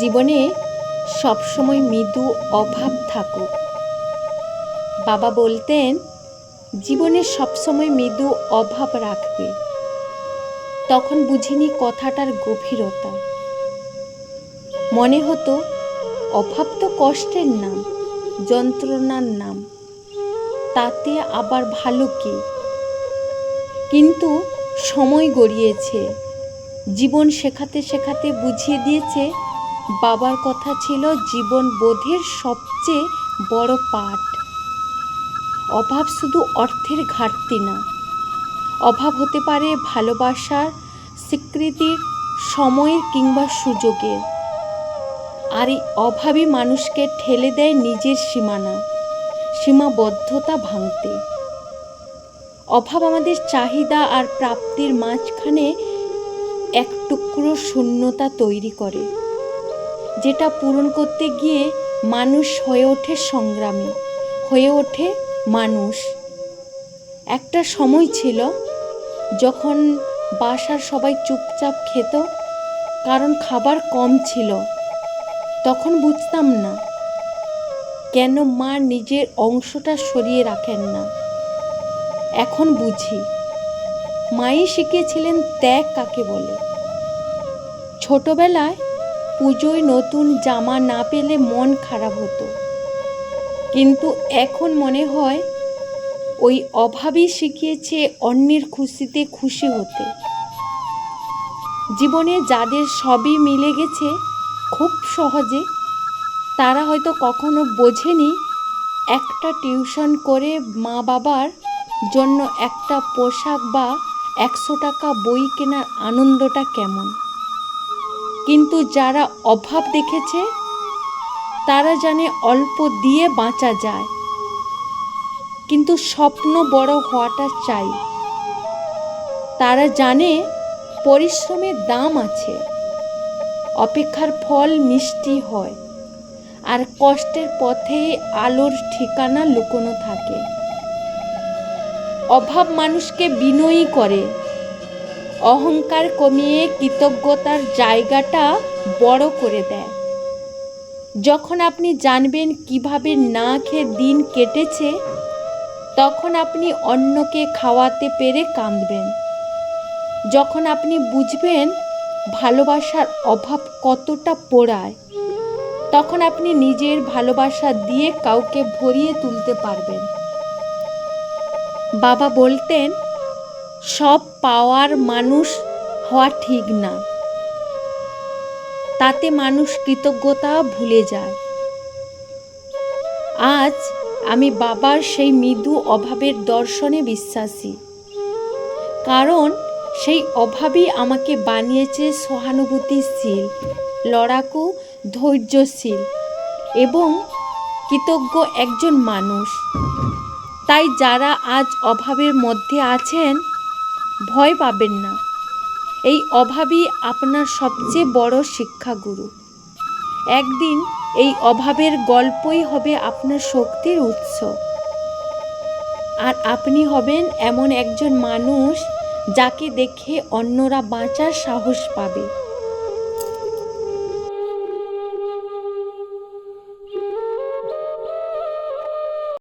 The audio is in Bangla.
জীবনে সবসময় মৃদু অভাব থাকুক। বাবা বলতেন, জীবনে সবসময় মৃদু অভাব রাখবে। তখন বুঝিনি কথাটার গভীরতা। মনে হতো, অভাব তো কষ্টের নাম, যন্ত্রণার নাম। তাতে আবার ভালো কি? কিন্তু সময় গড়িয়েছে। জীবন শেখাতে শেখাতে বুঝিয়ে দিয়েছে বাবার কথা ছিল জীবন বোধের সবচেয়ে বড় পাঠ। অভাব শুধু অর্থের ঘাটতি না, অভাব হতে পারে ভালোবাসার স্বীকৃতির, সময়ের কিংবা সুযোগের। আর এই অভাবই মানুষকে ঠেলে দেয় নিজের সীমানা, সীমাবদ্ধতা ভাঙতে। অভাব আমাদের চাহিদা আর প্রাপ্তির মাঝখানে এক টুকরো শূন্যতা তৈরি করে। যেটা পূরণ করতে গিয়ে মানুষ হয়ে ওঠে সংগ্রামী, হয়ে ওঠে মানুষ। একটা সময় ছিল যখন বাসার সবাই চুপচাপ খেত, কারণ খাবার কম ছিল। তখন বুঝতাম না, কেন মা নিজের অংশটা সরিয়ে রাখেন না। এখন বুঝি, মাই শিখিয়েছিলেন ত্যাগ কাকে বলে। ছোটবেলায় পুজোয় নতুন জামা না পেলে মন খারাপ হতো। কিন্তু এখন মনে হয়, ওই অভাবই শিখিয়েছে অন্যের খুশিতে খুশি হতে। জীবনে যাদের সবই মিলে গেছে, খুব সহজে তারা হয়তো কখনো বোঝেনি, একটা টিউশন করে মা বাবার জন্য একটা পোশাক বা একশো টাকা বই কেনার আনন্দটা কেমন। কিন্তু যারা অভাব দেখেছে, তারা জানে অল্প দিয়ে বাঁচা যায়। কিন্তু স্বপ্ন বড় হওয়াটা চাই। তারা জানে পরিশ্রমের দাম আছে। অপেক্ষার ফল মিষ্টি হয়। আর কষ্টের পথে আলোর ঠিকানা লুকোনো থাকে। অভাব মানুষকে বিনয়ী করে। অহংকার কমিয়ে কৃতজ্ঞতার জায়গাটা বড় করে দেয়। যখন আপনি জানবেন কীভাবে না খেয়ে দিন কেটেছে, তখন আপনি অন্যকে খাওয়াতে পেরে কাঁদবেন। যখন আপনি বুঝবেন ভালোবাসার অভাব কতটা পোড়ায়, তখন আপনি নিজের ভালোবাসা দিয়ে কাউকে ভরিয়ে তুলতে পারবেন। বাবা বলতেন সব পাওয়ার মানুষ হওয়া ঠিক না। তাতে মানুষ কৃতজ্ঞতা ভুলে যায়। আজ আমি বাবার সেই মৃদু অভাবের দর্শনে বিশ্বাসী। কারণ সেই অভাবই আমাকে বানিয়েছে সহানুভূতিশীল লড়াকু, ধৈর্যশীল এবং কৃতজ্ঞ একজন মানুষ। তাই যারা আজ অভাবের মধ্যে আছেন ভয় পাবেন না। এই অভাবই আপনার সবচেয়ে বড় শিক্ষাগুরু। একদিন এই অভাবের গল্পই হবে আপনার শক্তির উৎস। আর আপনি হবেন এমন একজন মানুষ যাকে দেখে অন্যরা বাঁচার সাহস পাবে।